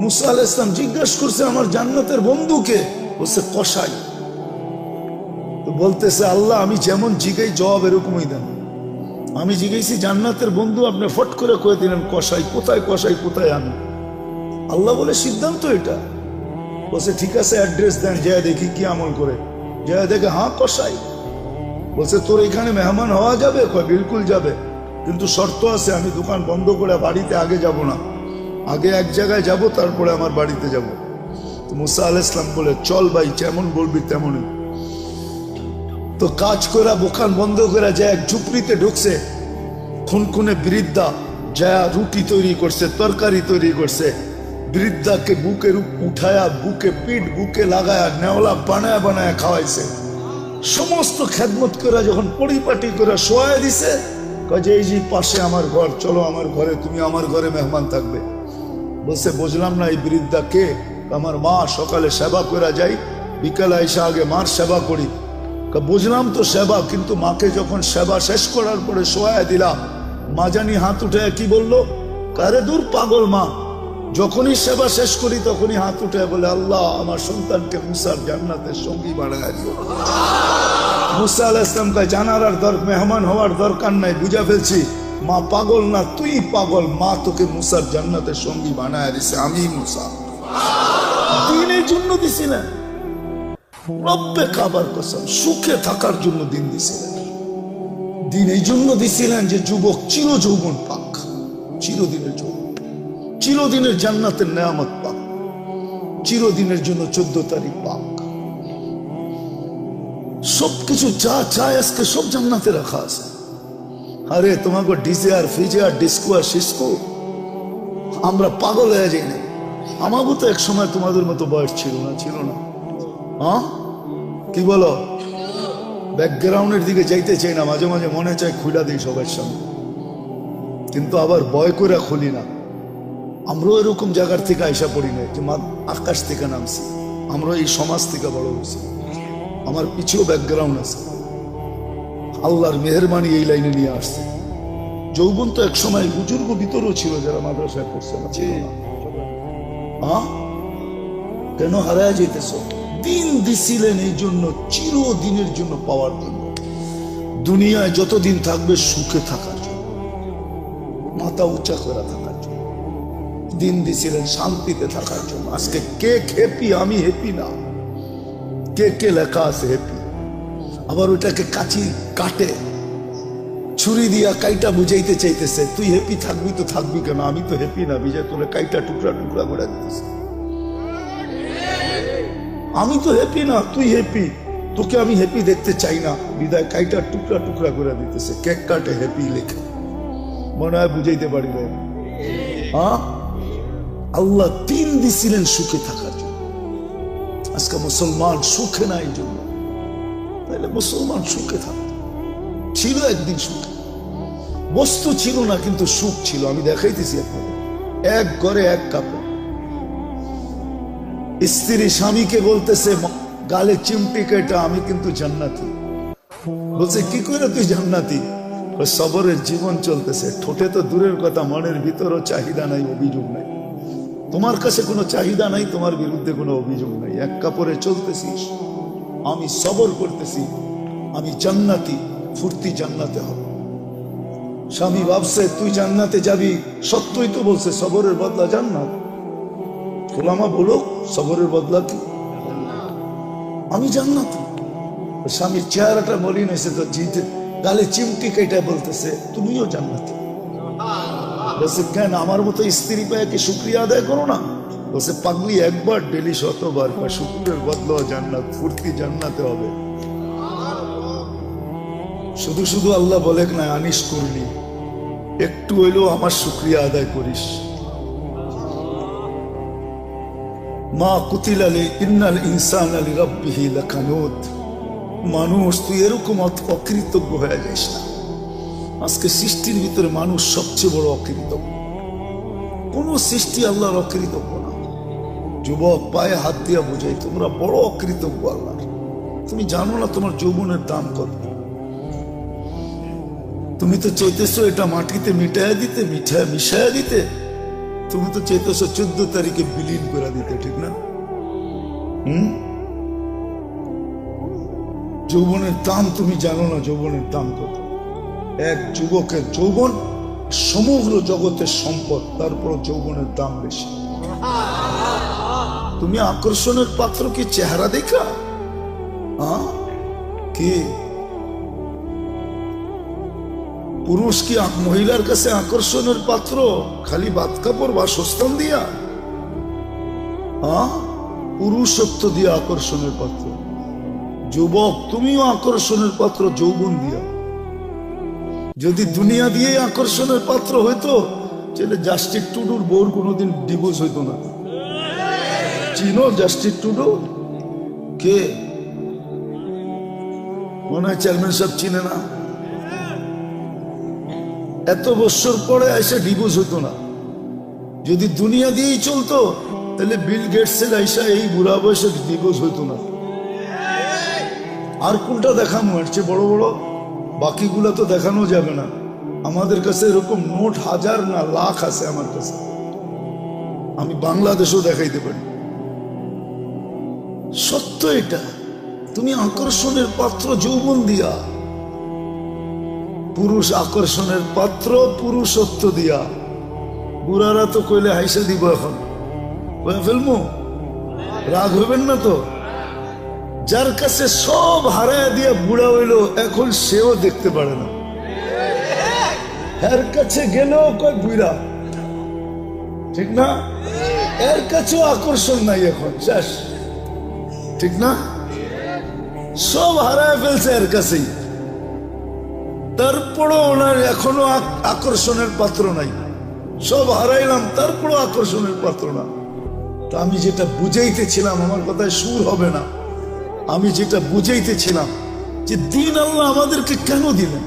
মুসা আল ইসলাম জিজ্ঞাসা করছে আমার জান্নাতের বন্ধুকে, বলছে কষাই বলতেছে, আল্লাহ, আমি যেমন জিগাই, জবাব এরকমই দেন। আমি জিজ্ঞেসি জান্নাতের বন্ধু আপনি ফট করে কয়ে দিলেন কষাই কোথায় কষাই কোথায় আমি? আল্লাহ বলে, সিদ্ধান্ত এটা। বলছে, ঠিক আছে, অ্যাড্রেস দেন যায় দেখি কি আমল করে। যায় দেখে হ্যাঁ কষাই বলছে, তোর এখানে মেহমান হওয়া যাবে? কয়, বিলকুল যাবে। কিন্তু শর্ত আছে, আমি দোকান বন্ধ করে বাড়িতে আগে যাব না। আগে এক জায়গায় যাব, তারপরে আমার বাড়িতে যাব। মুসা আল ইসলাম বলে, চল ভাই, যেমন বলবি তেমনই। তো কাজ করা দোকান বন্ধ করে যায়, এক ঝুপড়িতে ঢুকছে, খুনখুনে বৃদ্ধা যা রুটি তৈরি করছে, তরকারি তৈরি করছে। বৃদ্ধাকে বুকের উঠায়া, বুকে পিঠ, বুকে লাগায়া, নেওলা বানায় বানায় খাওয়াইছে। সমস্ত খেদমত করে যখন পরিপাটি করে শোয়া দিছে কাজে এই যে পাশে আমার ঘর, চলো আমার ঘরে, তুমি আমার ঘরে মেহমান থাকবে। বলছে, বুঝলাম না এই বৃদ্ধা কে আমার মা সকালে সেবা করে যাই, বিকালে এসে আগে মার সেবা করি। বুঝলাম তো সেবা, কিন্তু মাকে যখন সেবা শেষ করার পরে শোয়া দিলাম, মা জানি হাত উঠে কি বলল? কারে দূর পাগল মা। যখনই সেবা শেষ করি, তখনই হাত উঠে বলে, আল্লাহ, আমার সন্তানকে মুসার জান্নাতের সঙ্গী বানায় দিও। মুসা আল ইসলামকে জানার আর দর, মেহমান হওয়ার দরকার নাই, বুঝা ফেলছি। মা পাগল না, তুই পাগল। মা তোকে মুসার জান্নাতের সঙ্গী বানায় দিছে, আমি মুসা। দিনের জন্য রব্বে খাবার কসম, সুখে থাকার জন্য দিন দিছিলেন। দিন এই জন্য দিছিলেন যে যুবক চির যৌবন পাক। চিরদিনের চিরদিনের জান্নাতের নেয়ামত পাক। চিরদিনের জন্য চোদ্দ তারিখ পাক। সবকিছু যা চায় আজকে সব জান্নাতে রাখা আছে। আরে, তোমাকে ডিজে আর ফিজে আর ডিস্কো আর সিস্কো? আমরা পাগল হয়ে যাই না আমাকেও তো এক সময় তোমাদের মতো বয়স ছিল না ছিল না। হ্যাঁ কি বলো? ব্যাকগ্রাউন্ডের দিকে যাইতে চাই না, মাঝে মাঝে মনে চায় খুলে দিই সবার সামনে। কিন্তু আবার ভয় করে খুলি না। আমরাও এরকম জায়গার থেকে আইসা পড়ি না যে আকাশ থেকে নামছি। আমরা এই সমাজ থেকে বড় হয়েছি। আমার পিছিয়েও ব্যাকগ্রাউন্ড আছে। আল্লাহর মেহরবানি এই লাইনে নিয়ে আসছে। যৌবন তো একসময় বুজুর্গ ভিতরও ছিল যারা মাদ্রাসায় পড়ছে না। ছিল না? কেন হারায় যেতেছ দিন দিছিলেন এই জন্য চিরদিনের জন্য পাওয়ার জন্য। দুনিয়ায় যতদিন থাকবে সুখে থাকার জন্য। মাথা উঁচা করে থাকার জন্য। দিন দিছিলেন শান্তিতে থাকার জন্য। আজকে কে হ্যাপি আমি হ্যাপি না। কে কে লেখা আছে হ্যাপি আবার ওটাকে কাচি কাটে, ছুরি দিয়া কাইটা বুঝাইতে চাইতেছে, তুই হ্যাপি থাকবি তো থাকবি কেন? আমি তো হ্যাপি না, বিজয় তোরে কাইটা টুকরা টুকরা করে দিতেছে। আমি তো হ্যাপি না, তুই হ্যাপি তোকে আমি হ্যাপি দেখতে চাই না। বিদায় কাইটা টুকরা টুকরা করে দিতেছে, কেক কাটে হ্যাপি লেখে। মনে হয় বুঝাইতে পারি না হ্যাঁ? আল্লাহ তিন দিছিলেন সুখে থাকার জন্য। আজকে মুসলমান সুখে নাই জন্য। তাহলে মুসলমান সুখে থাকত। ছিল একদিন সুখে। বস্তু ছিল না, কিন্তু সুখ ছিল। আমি দেখাইতেছি আপনাদের। এক ঘরে এক কাপড়। স্ত্রী স্বামীকে বলতেছে গালে চিমটি কেটা আমি কিন্তু জান্নাতি। বলছে, কি করে তুই জান্নাতি? সবরের জীবন চলতেছে। ঠোঁটে তো দূরের কথা, মনের ভিতরও চাহিদা নাই, অভিযোগ নাই। তোমার কাছে কোনো চাহিদা নাই, তোমার বিরুদ্ধে কোনো অভিযোগ নাই। এক কাপড়ে চলতেছিস। আমি সবর করতেছি, আমি জান্নাতি, ফুর্তি জান্নাতে হবে। স্বামী ভাবছে, তুই জান্নাতে যাবি? সত্যই তো বলছে, সবরের বদলা জান্নাত। খোলামা বলো সবরের বদলা কি? আমি জান্নাতি। স্বামীর চেহারাটা মলিন হয়েছে তো জিতে গালে চিমটি কেটে বলতেছে, তুমিও জান্নাতি। বলছে, কেন? আমার মতো স্ত্রী পায় কি শুক্রিয়া আদায় করো না? বলছে, পাগলি, একবার ডেলি শতবার বা শুক্রের বদলা জান্নাত, ফুর্তি জান্নাতে হবে। শুধু শুধু আল্লাহ বলে না, আনিস করলি। একটু হইলেও আমার শুক্রিয়া আদায় করিস। মা কুতিল আলী, ইন্নাল ইনসান আলী রব্বিহি লাকানুত। মানুষ, তুই এরকম অকৃতজ্ঞ হয়ে যাস না। আজকে সৃষ্টির ভিতরে মানুষ সবচেয়ে বড় অকৃতজ্ঞ। কোন সৃষ্টি আল্লাহর অকৃতজ্ঞ না। যুবক পায়ে হাত দিয়া বোঝাই, তোমরা বড় অকৃতজ্ঞ আল্লাহর তুমি জানো না তোমার যৌবনের দাম কত? তুমি তো চাইতেছো এটা মাটিতে মিটায়া দিতে, মিঠায় মিশায়া দিতে। তুমি তো চাইতেছো চোদ্দ তারিখে বিলীন করে দিতে, ঠিক না? হুম? যৌবনের দাম তুমি জানো না যৌবনের দাম কত? এক যুবকের যৌবন সমগ্র জগতের সম্পদ তারপর যৌবনের দাম বেশি। তুমি আকর্ষণের পাত্র কি চেহারা দেখা? হ্যাঁ? কি? পুরুষ কি মহিলার কাছে আকর্ষণের পাত্র? খালি বাদ কাপড় বা সস্তান দিয়া? হ্যাঁ? পুরুষত্ব দিয়ে আকর্ষণের পাত্র। যুবক, তুমিও আকর্ষণের পাত্র, যৌবন দিয়া। যদি দুনিয়া দিয়ে আকর্ষণের পাত্র হইতো, তাহলে জাস্টিক টুডুর বোর কোনোদিন ডিভোর্স হইতো না। চিনো জাস্টিক টুডু কে মনে হয় চেয়ারম্যান সাহেব চিনে না এত বছর পরে এসে ডিভোর্স হতো না যদি দুনিয়া দিয়েই চলতো তাহলে বিল গেটসের আইসা এই বুড়া বয়সে ডিভোর্স হতো না আর কোনটা দেখানো চেয়ে বড় বড় বাকিগুলা তো দেখানো যাবে না আমাদের কাছে এরকম নোট হাজার না লাখ আছে আমার কাছে আমি বাংলাদেশও দেখাইতে পারি সত্য এটা। তুমি আকর্ষণের পাত্র যৌবন দিয়া। পুরুষ আকর্ষণের পাত্র, পুরুষত্ব দিয়া। বুড়ারা তো কইলে হাইসা দিব এখন। ফেলব রাগ হইবেন না তো? যার কাছে সব হারায় দিয়ে বুড়া হইল, এখন সেও দেখতে পারে না। এর কাছে গেলেও কয় বুড়া ঠিক না? এর কাছেও আকর্ষণ নাই এখন, শেষ। ঠিক না? সব হারায় ফেলছে এর কাছেই। তারপরও ওনার এখনও আকর্ষণের পাত্র নাই। সব হারাইলাম, তারপরও আকর্ষণের পাত্র না। তা আমি যেটা বুঝাইতেছিলাম আমার কথায় সুর হবে না। আমি যেটা বুঝাইতেছিলাম যে দিন আল্লাহ আমাদেরকে কেন দিলেন?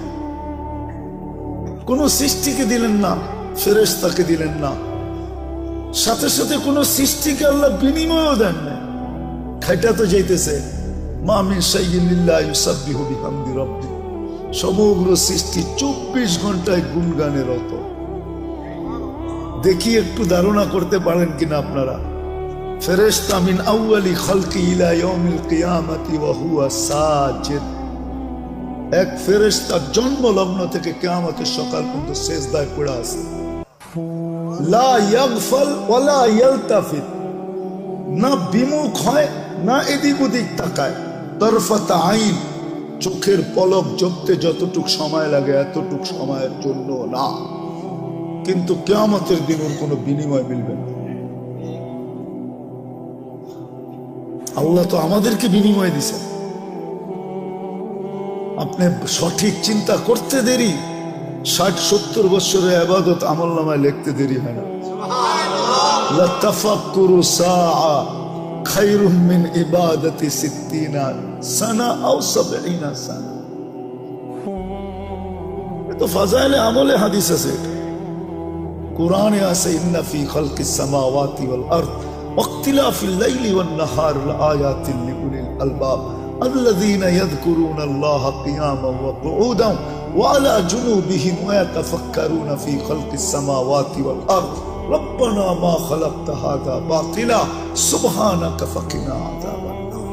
কোন সৃষ্টিকে দিলেন না, ফেরেশতাকে দিলেন না। সাথে সাথে কোন সৃষ্টিকে আল্লাহ বিনিময়ও দেন না খাইটা তো যাইতেছে। মা মিন শাইইল্লাহ ইউসাব্বিহু বিহামদি রাব্বি। সমগ্র সৃষ্টি চব্বিশ ঘন্টায় গুনগানে রত। দেখি একটু ধারণা করতে পারেন কিনা আপনারা। ফেরেশতা মিন আউয়ালি খালকি ইলা ইয়াউমিল কিয়ামাতি ওয়া হুয়া সাজিদ। এক ফেরেশতা জন্ম লগ্ন থেকে কিয়ামতের সকাল পর্যন্ত সেজদায় পড়ে আছে। লা ইয়াগফাল ওয়ালা ইয়ালতাফিত না বিমুখ হয় না এদিক ওদিক তাকায়। তরফাতা আইন চোখের পলক জপতে যতটুক সময় লাগে এতটুক সময়ের জন্য না। কিন্তু কেয়ামতের দিন ওর কোনো বিনিময় মিলবে না। আল্লাহ তো আমাদেরকে বিনিময় দিছে। আপনি সঠিক চিন্তা করতে দেরি ষাট সত্তর বছরের আবাদত আমল নামায় লিখতে দেরি হয় না। خير من عبادة ستين سنة أو سبعين سنة তো ফাজাইলে আমলে হাদিস আছে কোরআনে আছে ইন্না ফি খালকিস সামাওয়াতি ওয়াল আরদ ওয়াক্তিলাফিল লাইলি ওয়ান নাহার লাআয়াতিন লিউলিল আলবাব الذين يذكرون الله قياما وقعودا وعلى جنوبهم ويتفكرون في خلق السماوات والأرض ربنا ما خلقت هذا باطلا سبحانك فقنا عذاب النار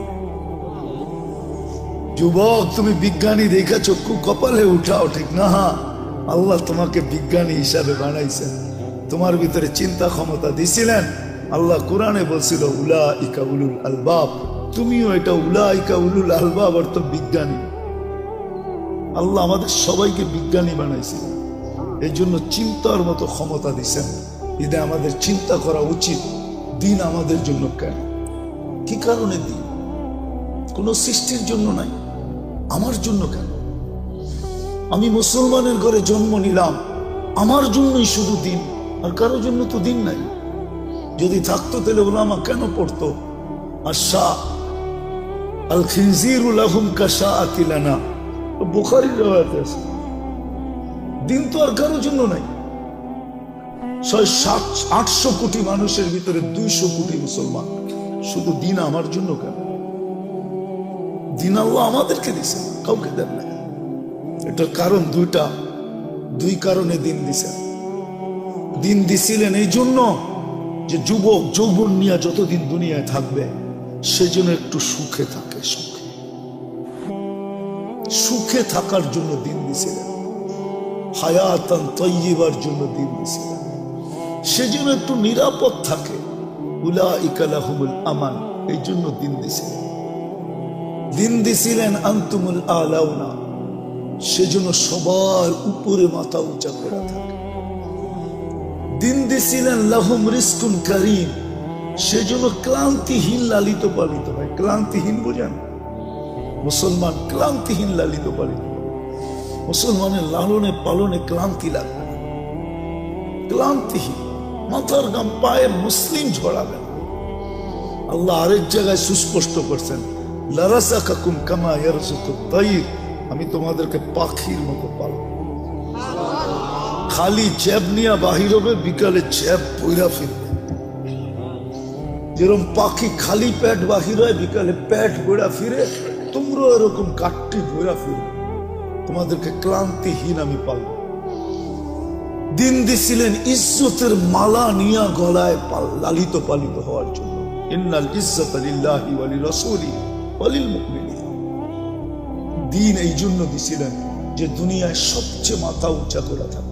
যুবক তুমি বিজ্ঞানী দেখা চক্ষু কপালে উঠাও ঠিক না হ্যাঁ আল্লাহ তোমাকে বিজ্ঞানী হিসাবে বানাইছেন তোমার ভিতরে চিন্তা ক্ষমতা দিছিলেন আল্লাহ কোরআনে বলছিল উলা ইকা উলুল আলবাব তুমিও এটা উলা ইকা উলুল আলবাব অর্থ বিজ্ঞানী আল্লাহ আমাদের সবাইকে বিজ্ঞানী বানাইছিলেন এই জন্য চিন্তার মতো ক্ষমতা দিছেন ঈদে আমাদের চিন্তা করা উচিত। দিন আমাদের জন্য কেন? কি কারণে দিন? কোনো সৃষ্টির জন্য নাই। আমার জন্য কেন? আমি মুসলমানের ঘরে জন্ম নিলাম। আমার জন্যই শুধু দিন, আর কারও জন্য তো দিন নাই। যদি থাকতো তাহলে ওলামা কেন পড়তো? আর শাহ আল খিনজিরুল আহম কাশা আতিলানা আছে। দিন তো আর কারোর জন্য নাই। আটশো কোটি মানুষের ভিতরে দুইশো কোটি মুসলমান। শুধু দিন আমার জন্য কেন? দিন আল্লাহ আমাদেরকে দিছে, কাউকে দেন না এটার কারণ দুইটা। দুই কারণে দিন দিছেন দিন দিছিলেন এই জন্য যে যুবক যৌবন নিয়ে যতদিন দুনিয়ায় থাকবে সেজন্য একটু সুখে থাকে, সুখে। সুখে থাকার জন্য দিন দিছিলেন। হায়াতান তৈবার জন্য দিন দিছিলেন। সেজন্য একটু নিরাপদ থাকে। আমান এই জন্য দিন দিছিলেন দিন দিছিলেন আন্তুমুল আলাউনা, সেজন্য সবার উপরে মাথা উঁচা করে থাকে। দিন দিছিলেন লাহুম রিস্কুন করিম, সেজন্য ক্লান্তিহীন লালিত পালিত হয়। ক্লান্তিহীন বোঝেন? মুসলমান ক্লান্তিহীন লালিত পালিত মুসলমানের লালনে পালনে ক্লান্তি লাগবে ক্লান্তিহীন। মাথার গাম পায়ে মুসলিম ঝরাবে না। আল্লাহ আরেক জায়গায় সুস্পষ্ট করছেন লারাসা কাকুম কামা আমি তোমাদেরকে পাখির মতো পালব খালি জ্যাব নিয়ে বাহির হবে, বিকালে জ্যাব বইরা ফিরবে। যেরকম পাখি খালি প্যাট বাহির হয়, বিকালে প্যাট বইরা ফিরে তোমরা এরকম কাটটি বইরা ফিরবে। তোমাদেরকে ক্লান্তিহীন আমি পালব দিন দিছিলেন ইজ্জতের মালা নিয়া গলায় লালিত পালিত হওয়ার জন্য। ইন্নাল ইজ্জত লিল্লাহি ওয়ালি রাসূলি ওয়ালিল মুমিনিন দিন এই জন্য দিছিলেন যে দুনিয়ায় সবচেয়ে মাথা উঁচা করা থাকে